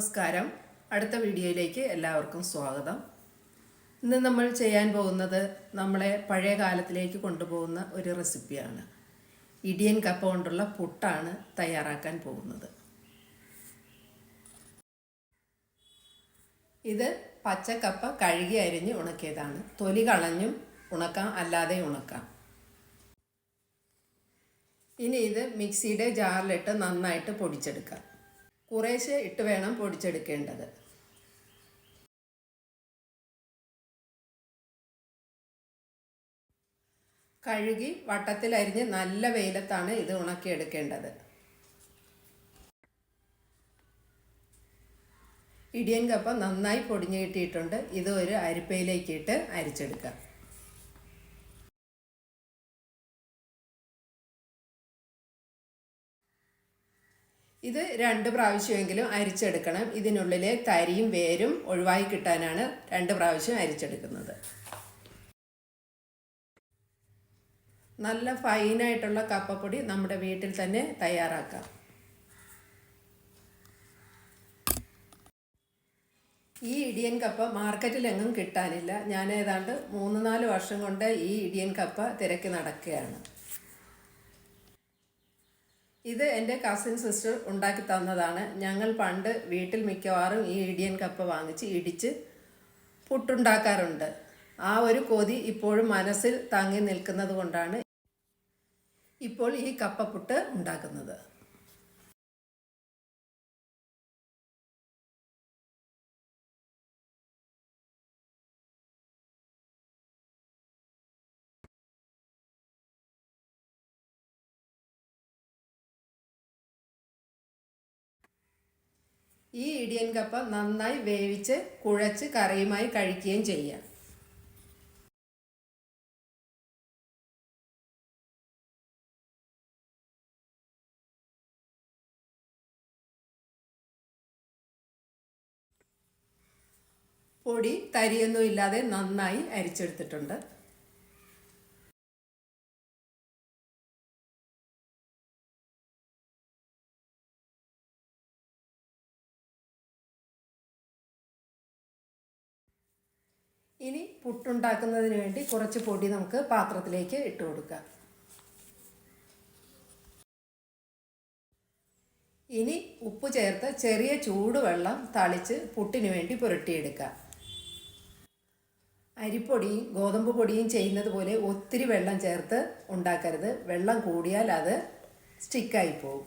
നമസ്കാരം. അടുത്ത വീഡിയോയിലേക്ക് എല്ലാവർക്കും സ്വാഗതം. ഇന്ന് നമ്മൾ ചെയ്യാൻ പോകുന്നത് നമ്മളെ പഴയ കാലത്തിലേക്ക് കൊണ്ടുപോകുന്ന ഒരു റെസിപ്പിയാണ്. ഇടിയൻ കപ്പ കൊണ്ടുള്ള പുട്ടാണ് തയ്യാറാക്കാൻ പോകുന്നത്. ഇത് പച്ചക്കപ്പ കഴുകി അരിഞ്ഞ് ഉണക്കിയതാണ്. തൊലി കളഞ്ഞും ഉണക്കാം അല്ലാതെ ഉണക്കാം. ഇനി ഇത് മിക്സിയുടെ ജാറിലിട്ട് നന്നായിട്ട് പൊടിച്ചെടുക്കാം. കുറേശ്ശെ ഇട്ട് വേണം പൊടിച്ചെടുക്കേണ്ടത്. കഴുകി വട്ടത്തിലരിഞ്ഞ് നല്ല വെയിലത്താണ് ഇത് ഉണക്കിയെടുക്കേണ്ടത്. ഇടിയൻ കപ്പ നന്നായി പൊടിഞ്ഞു കിട്ടിയിട്ടുണ്ട്. ഇത് ഒരു അരിപ്പയിലേക്കിട്ട് അരിച്ചെടുക്കാം. ഇത് രണ്ട് പ്രാവശ്യമെങ്കിലും അരിച്ചെടുക്കണം. ഇതിനുള്ളിലെ തരിയും വേരും ഒഴിവാക്കി കിട്ടാനാണ് രണ്ട് പ്രാവശ്യം അരിച്ചെടുക്കുന്നത്. നല്ല ഫൈനായിട്ടുള്ള കപ്പപ്പൊടി നമ്മുടെ വീട്ടിൽ തന്നെ തയ്യാറാക്കാം. ഈ ഇടിയൻ കപ്പ മാർക്കറ്റിലെങ്ങും കിട്ടാനില്ല. ഞാൻ ഏതാണ്ട് മൂന്ന് നാല് വർഷം കൊണ്ട് ഈ ഇടിയൻ കപ്പ തിരക്കി നടക്കുകയാണ്. ഇത് എന്റെ കസിൻ സിസ്റ്റർ ഉണ്ടാക്കി തന്നതാണ്. ഞങ്ങൾ പണ്ട് വീട്ടിൽ മിക്കവാറും ഈ ഇടിയൻ കപ്പ വാങ്ങിച്ച് ഇടിച്ച് പുട്ടുണ്ടാക്കാറുണ്ട്. ആ ഒരു കൊതി ഇപ്പോഴും മനസ്സിൽ തങ്ങി നിൽക്കുന്നത് കൊണ്ടാണ് ഇപ്പോൾ ഈ കപ്പപ്പുട്ട് ഉണ്ടാക്കുന്നത്. ഈ ഇടിയൻ കപ്പ നന്നായി വേവിച്ച് കുഴച്ച് കറിയുമായി കഴിക്കുകയും ചെയ്യാം. പൊടി തരിയൊന്നും ഇല്ലാതെ നന്നായി അരിച്ചെടുത്തിട്ടുണ്ട്. ഇനി പുട്ടുണ്ടാക്കുന്നതിന് വേണ്ടി കുറച്ച് പൊടി നമുക്ക് പാത്രത്തിലേക്ക് ഇട്ട് കൊടുക്കാം. ഇനി ഉപ്പ് ചേർത്ത് ചെറിയ ചൂടുവെള്ളം തളിച്ച് പുട്ടിന് വേണ്ടി പുരട്ടിയെടുക്കാം. അരിപ്പൊടിയും ഗോതമ്പ് പൊടിയും ചെയ്യുന്നത് പോലെ ഒത്തിരി വെള്ളം ചേർത്ത് ഉണ്ടാക്കരുത്. വെള്ളം കൂടിയാൽ അത് സ്റ്റിക്കായി പോകും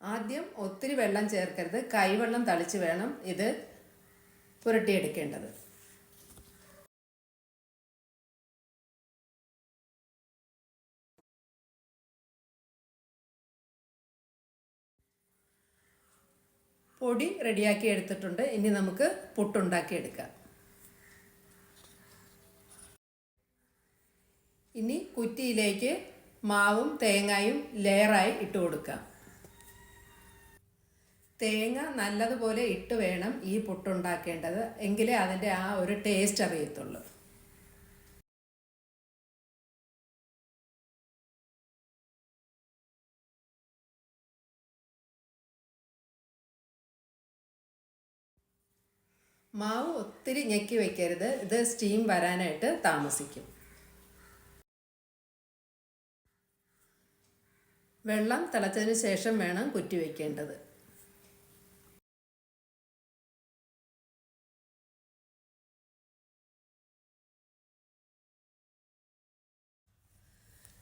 ആദ്യം ഒത്തിരി വെള്ളം ചേർക്കരുത്. കൈവെള്ളം തളിച്ച് വേണം ഇത് പുരട്ടിയെടുക്കേണ്ടത്. പൊടി റെഡിയാക്കി എടുത്തിട്ടുണ്ട്. ഇനി നമുക്ക് പുട്ടുണ്ടാക്കിയെടുക്കാം. ഇനി കുറ്റിയിലേക്ക് മാവും തേങ്ങായും ലെയറായി ഇട്ട് കൊടുക്കാം തേങ്ങ നല്ലതുപോലെ ഇട്ട് വേണം ഈ പുട്ടുണ്ടാക്കേണ്ടത്. എങ്കിലേ അതിന്റെ ആ ഒരു ടേസ്റ്റ് അറിയത്തുള്ളൂ. മാവ് ഒത്തിരി ഞെക്കി വെക്കരുത്. ഇത് സ്റ്റീം വരാനായിട്ട് താമസിക്കും. വെള്ളം തിളച്ചതിന് ശേഷം വേണം കുറ്റി വയ്ക്കേണ്ടത്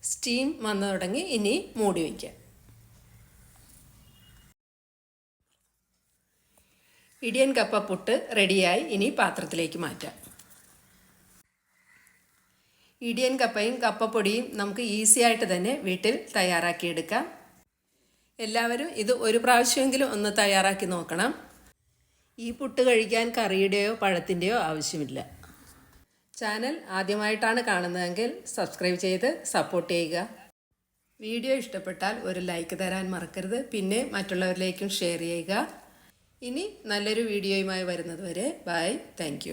സ്റ്റീം വന്നു തുടങ്ങി ഇനി മൂടി വയ്ക്കാം ഇടിയൻ കപ്പ പുട്ട് റെഡിയായി ഇനി പാത്രത്തിലേക്ക് മാറ്റാം. ഇടിയൻ കപ്പയും കപ്പപ്പൊടിയും നമുക്ക് ഈസി ആയിട്ട് തന്നെ വീട്ടിൽ തയ്യാറാക്കിയെടുക്കാം. എല്ലാവരും ഇത് ഒരു പ്രാവശ്യമെങ്കിലും ഒന്ന് തയ്യാറാക്കി നോക്കണം. ഈ പുട്ട് കഴിക്കാൻ കറിയുടെയോ പഴത്തിന്റെയോ ആവശ്യമില്ല. ചാനൽ ആദ്യമായിട്ടാണ് കാണുന്നതെങ്കിൽ സബ്സ്ക്രൈബ് ചെയ്ത് സപ്പോർട്ട് ചെയ്യുക. വീഡിയോ ഇഷ്ടപ്പെട്ടാൽ ഒരു ലൈക്ക് തരാൻ മറക്കരുത്. പിന്നെ മറ്റുള്ളവരിലേക്കും ഷെയർ ചെയ്യുക. ഇനി നല്ലൊരു വീഡിയോയുമായി വരുന്നത് വരെ ബൈ. താങ്ക്